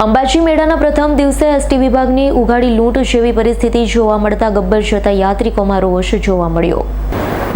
અંબાજી મેળાના પ્રથમ દિવસે એસટી વિભાગની ઉઘાડી લૂંટ જેવી પરિસ્થિતિ જોવા મળતા ગબ્બર જતા યાત્રિકોમાં રોષ જોવા મળ્યો.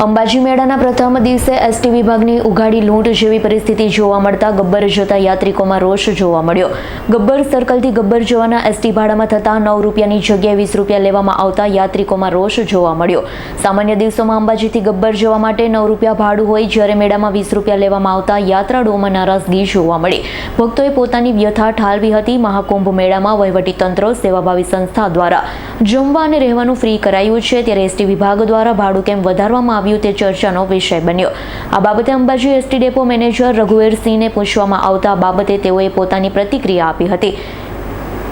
અંબાજી મેળાના પ્રથમ દિવસે એસટી વિભાગની ઉઘાડી લૂંટ જેવી પરિસ્થિતિ જોવા મળતા ગબ્બર જતા યાત્રિકોમાં રોષ જોવા મળ્યો. ગબ્બર સર્કલથી ગબ્બર જવાના એસટી ભાડામાં થતા નવ રૂપિયાની જગ્યાએ વીસ રૂપિયા લેવામાં આવતા યાત્રિકોમાં રોષ જોવા મળ્યો. સામાન્ય દિવસોમાં અંબાજીથી ગબ્બર જવા માટે નવ રૂપિયા ભાડું હોય જ્યારે મેળામાં વીસ રૂપિયા લેવામાં આવતા યાત્રાળુઓમાં નારાજગી જોવા મળી. ભક્તોએ પોતાની વ્યથા ઠાલવી હતી. મહાકુંભ મેળામાં વહીવટીતંત્ર, સેવાભાવી સંસ્થા દ્વારા જમવા અને રહેવાનું ફ્રી કરાયું છે. ત્યારે એસટી વિભાગ દ્વારા ભાડું કેમ વધારવામાં આવ્યું તે ચર્ચાનો વિષય બન્યો. આ બાબતે અંબાજી એસટી ડેપો મેનેજર રઘુવીરસિંહને પૂછવામાં આવતા બાબતે તેઓએ પોતાની પ્રતિક્રિયા આપી હતી.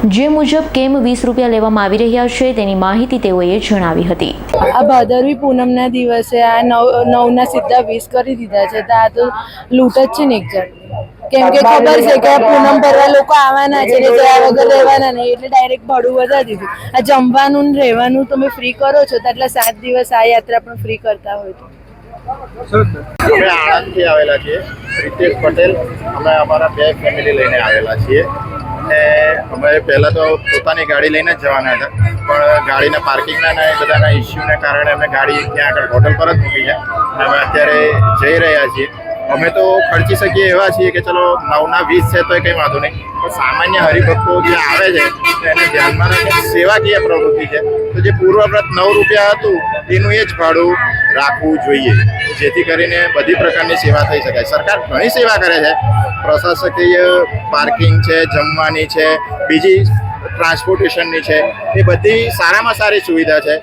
જે મુજબ કેમ વીસ રૂપિયા લેવામાં આવી રહ્યા છે તેની માહિતી તેઓએ જણાવી હતી. આ ભાદરવી પૂનમના દિવસે આ નવ નવના સીધા વીસ કરી દીધા છે. તો આ તો લૂંટ જ છે ને એક જાતની. કેમ કે ખબર છે કે પૂનમ ભરવા લોકો આવવાના છે ને જયા વગર રહેવાના નહીં એટલે ડાયરેક્ટ ભાડું વધારી દીધું. આ જમવાનું ને રહેવાનું તમે ફ્રી કરો છો તો એટલે સાત દિવસ આ યાત્રા પણ ફ્રી કરતા હોય તો. અમે આણંદથી આવેલા છીએ પ્રિતેશ પટેલ. અમે અમારા બે ફેમિલી લઈને આવેલા છીએ. ને અમે પહેલાં તો પોતાની ગાડી લઈને જ જવાના હતા પણ ગાડીના પાર્કિંગના ને એ બધાના ઇસ્યુને કારણે અમે ગાડી ત્યાં આગળ હોટલ પર જ મૂકી છે. અને અમે અત્યારે જઈ રહ્યા છીએ. અમે તો ખર્ચી શકીએ એવા છીએ કે ચલો નવના વીસ છે તો કંઈ વાંધો નહીં. પણ સામાન્ય હરિભક્તો જે આવે છે, એને ધ્યાનમાં રાખીને સેવાકીય પ્રવૃત્તિ છે. તો જે પૂર્વવ્રત નવ રૂપિયા હતું, એનું એ જ ભાડું રાખવું જોઈએ. જેથી કરીને બધી પ્રકારની સેવા થઈ શકાય. સરકાર ઘણી સેવા કરે છે. પ્રશાસકીય પાર્કિંગ છે, જમવાની છે, બીજી ટ્રાન્સપોર્ટેશનની છે. એ બધી સારામાં સારી સુવિધા છે.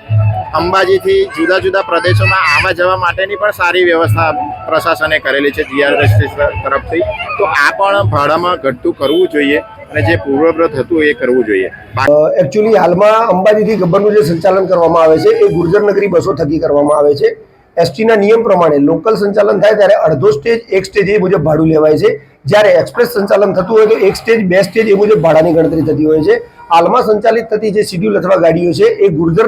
અંબાજીથી જુદા જુદા પ્રદેશોમાં આવવા જવા માટેની પણ સારી વ્યવસ્થા પ્રશાસને કરેલી છે જીઆરએસટી તરફથી. તો આ પણ ભાડામાં ઘટતું કરવું જોઈએ અને જે પૂર્વવ્રત હતું એ કરવું જોઈએ. એકચ્યુઅલી હાલમાં અંબાજીથી ગબ્બરનું જે સંચાલન કરવામાં આવે છે, એ ગુર્જર નગરી બસો થકી કરવામાં આવે છે. એસટીના નિયમ પ્રમાણે લોકલ સંચાલન થાય ત્યારે અડધો સ્ટેજ, એક સ્ટેજ એ મુજબ ભાડું લેવાય છે. જ્યારે એક્સપ્રેસ સંચાલન થતું હોય તો એક સ્ટેજ, બે સ્ટેજ એ મુજબ ભાડાની ગણતરી થતી હોય છે. હાલમાં સંચાલિત થતી જે શિડ્યુલ અથવા ગાડીઓ છે, એ ગુર્જર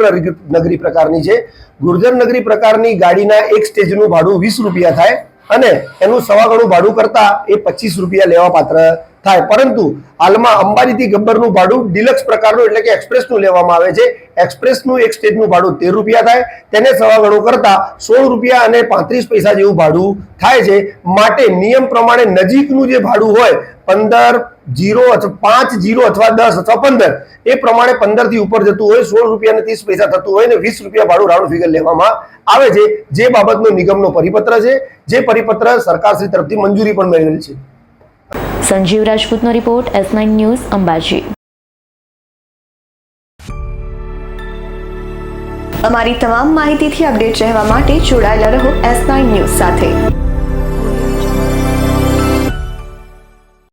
નગરી- પ્રકારની છે. ગુર્જર નગરી પ્રકારની ગાડીના એક સ્ટેજનું ભાડું વીસ રૂપિયા થાય અને એનું સવા ગણું ભાડું કરતા એ પચીસ રૂપિયા લેવા પાત્ર થાય. પરંતુ હાલમાં અંબાજીથી ગબ્બરનું ભાડું ડિલક્સ પ્રકારનું એટલે કે એક્સપ્રેસનું લેવામાં આવે છે. એક્સપ્રેસનું એક સ્ટેજનું ભાડું તેર રૂપિયા થાય. તેને સવા ગણું કરતા સોળ રૂપિયા અને પાંત્રીસ પૈસા જેવું ભાડું થાય છે. માટે નિયમ પ્રમાણે નજીકનું જે ભાડું હોય, પંદર જીરો અથવા પાંચ જીરો અથવા દસ અથવા પંદર એ પ્રમાણે પંદરથી ઉપર જતું હોય સોળ રૂપિયા ત્રીસ પૈસા થતું હોય ને વીસ રૂપિયા ભાડું રાઉન્ડ ફિગર લેવામાં આવે છે. જે બાબતનો નિગમનો પરિપત્ર છે જે પરિપત્ર સરકારશ્રી તરફથી મંજૂરી પણ મેળવેલ છે. Sanjeev રાજપૂતનો report S nine news Ambaji. અમારી તમામ માહિતીથી અપડેટ રહેવા માટે જોડાયેલા રહો એસ નાઇન ન્યૂઝ સાથે.